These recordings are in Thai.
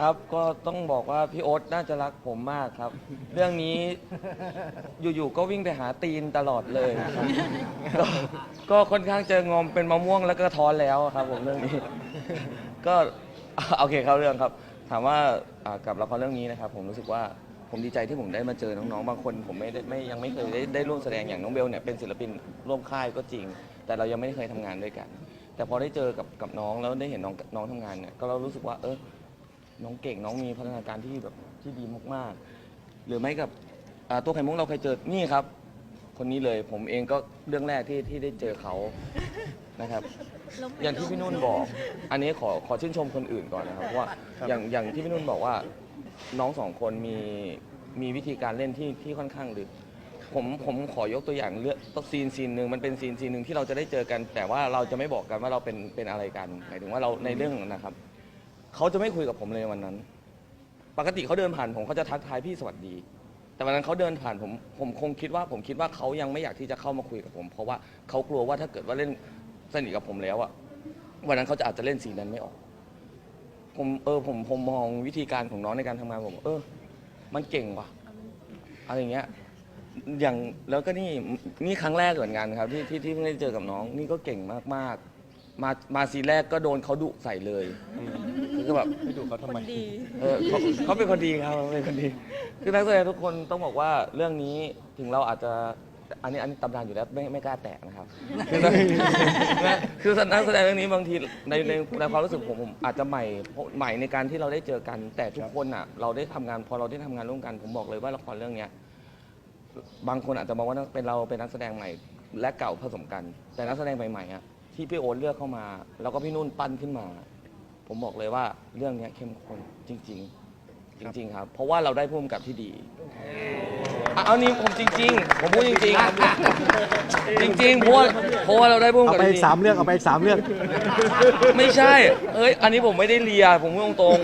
ครับก็ต้องบอกว่าพี่โอ๊ตน่าจะรักผมมากครับ เรื่องนี้อยู่ๆก็วิ่งไปหาตีนตลอดเลยครับก็ก็ค่อนข้างเจองอมเป็นมะม่วงแล้วก็ท้อนแล้วครับผมเรื่องนี้ ก็โอเคครับเรื่องครับ ถามว่าอ่ากับละครเรื่องนี้นะครับ ผมรู้สึกว่าผมดีใจที่ผมได้มาเจอน้องๆบางคน ผมไม่ได้ไม่ยังไม่เคยได้ได้ร่วมแสดงอย่างน้องเบลเนี่ยเป็นศิลปินร่วมค่ายก็จริง แต่เรายังไม่ได้เคยทำงานด้วยกัน แต่พอได้เจอกับกับน้องแล้วได้เห็นน้องน้องทำงานเนี่ยก็เรารู้สึกว่าเออ น้องเก่งน้องมีพัฒนาการที่แบบที่ดีมากๆ หรือไม่กับอ่าตัวไข่มุกเราเคยเจอนี่ครับ คนนี้เลยผมเองก็เรื่องแรกที่ที่ได้เจอเขานะครับอย่างที่พี่นุ่นบอก อันนี้ขอขอชื่นชมคนอื่นก่อนนะครับว่าอย่างอย่างที่พี่นุ่นบอกว่าน้องสองคนมีมีวิธีการเล่นที่ที่ค่อนข้างลึกผมผมขอยกตัวอย่างเลือกตัวซีนซีนหนึ่งมันเป็นซีนซีนหนึ่งที่เราจะได้เจอกัน แต่ว่าเราจะไม่บอกกันว่าเราเป็นเป็นอะไรกันหมายถึงว่าเราในเรื่องนั้นนะครับ เขาจะไม่คุยกับผมเลยวันนั้น ปกติเขาเดินผ่านผมเขาจะทักทายพี่สวัสดี แต่วันนั้นเขาเดินผ่านผมผมคงคิดว่า ผมคิดว่าเขายังไม่อยากที่จะเข้ามาคุยกับผม เพราะว่าเขากลัวว่าถ้าเกิดว่าเล่นสนิทกับผมแล้วอะวันนั้นเขาจะอาจจะเล่นสีนั้นไม่ออก ผมเออผมผมมองวิธีการของน้องในการทำงานผม เออ มันเก่งว่ะอะไรอย่างเงี้ย อย่างแล้วก็นี่นี่ครั้งแรกเหมือนกันครับ ที่ที่ที่เพิ่งได้เจอกับน้อง นี่ก็เก่งมากๆ มามาซีนแรกก็โดนเขาดุใส่เลย คือแบบไม่ดูเขาทำไมเออเขาเขาเป็นคนดีครับเขาเป็นคนดี คือนักแสดงทุกคนต้องบอกว่าเรื่องนี้ถึงเราอาจจะอันนี้อันนี้ตำนานอยู่แล้วไม่ไม่กล้าแตะนะครับ คือนักนะคือนักแสดงเรื่องนี้บางทีในในในความรู้สึกผมผมอาจจะใหม่ใหม่ในการที่เราได้เจอกัน แต่ทุกคนอะเราได้ทำงานพอเราได้ทำงานร่วมกันผมบอกเลยว่าละครเรื่องเนี้ย บางคนอาจจะมองว่าเป็นเราเป็นนักแสดงใหม่ และเก่าผสมกัน แต่นักแสดงใหม่ๆอะที่พี่โอ๊ตเลือกเข้ามา แล้วก็พี่นุ่นปั้นขึ้นมา ผมบอกเลยว่าเรื่องเนี้ยเข้มข้นจริง ๆ จริง ๆ ครับ เพราะว่าเราได้พุ่มกับที่ดีอะเอานี่ผมจริง ๆ ผมพูดจริง ๆ จริงๆเพราะว่าเพราะว่าเราได้พุ่มเอากับไปที่อีกดี สามเรื่องเอาไปอีกสามเรื่อง ไม่ใช่ เอ้ย อันนี้ผมไม่ได้เลีย ผมพูดตรง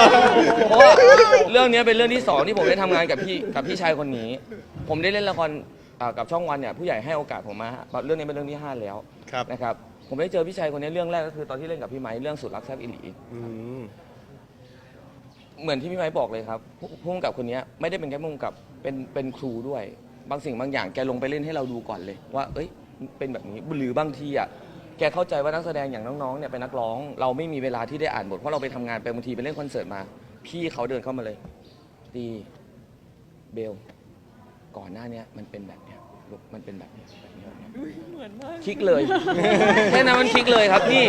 ๆ เพราะว่าเรื่องนี้เป็นเรื่องที่สองที่ผมได้ทำงานกับพี่กับพี่ชายคนนี้ ผมได้เล่นละครอ่ากับช่องวันเนี่ยผู้ใหญ่ให้โอกาสผมมาเรื่องนี้เป็นเรื่องที่ห้าแล้วครับ นะครับ ผมได้เจอพี่ชายคนนี้เรื่องแรกก็คือตอนที่เล่นกับพี่ไม้เรื่องสุดรักแซบอิหลีอืมเหมือนที่พี่ไม้บอกเลยครับผู้พุ่งกับคนนี้ไม่ได้เป็นแค่พุ่งกับเป็นเป็นครูด้วย บางสิ่งบางอย่างแกลงไปเล่นให้เราดูก่อนเลย ว่า เอ้ย เป็นแบบนี้หรือบางทีอะแกเข้าใจว่านักแสดงอย่างน้องๆเนี่ยเป็นนักร้อง เราไม่มีเวลาที่ได้อ่านบทเพราะเราไปทำงานไปบางทีไปเล่นคอนเสิร์ตมา พี่เขาเดินเข้ามาเลยดีเบล ก่อนหน้าเนี้ยมันเป็นแบบเนี้ย ลูกมันเป็นแบบเนี้ยแบบเนี้ยแบบเนี้ยคลิกเลย แค่นั้นมันคลิกเลยครับพี่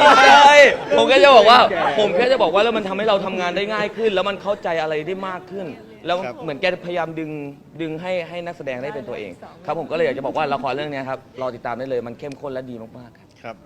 ไม่ใช่ผมแค่จะบอกว่า ผมแค่จะบอกว่าแล้วมันทำให้เราทำงานได้ง่ายขึ้น แล้วมันเข้าใจอะไรได้มากขึ้น แล้วครับเหมือนแกพยายามดึงดึงให้ให้นักแสดงได้เป็นตัวเอง ครับผมก็เลยอยากจะบอกว่าละครเรื่องเนี้ยครับรอติดตามได้เลยมันเข้มข้นและดีมากๆครับ ครับ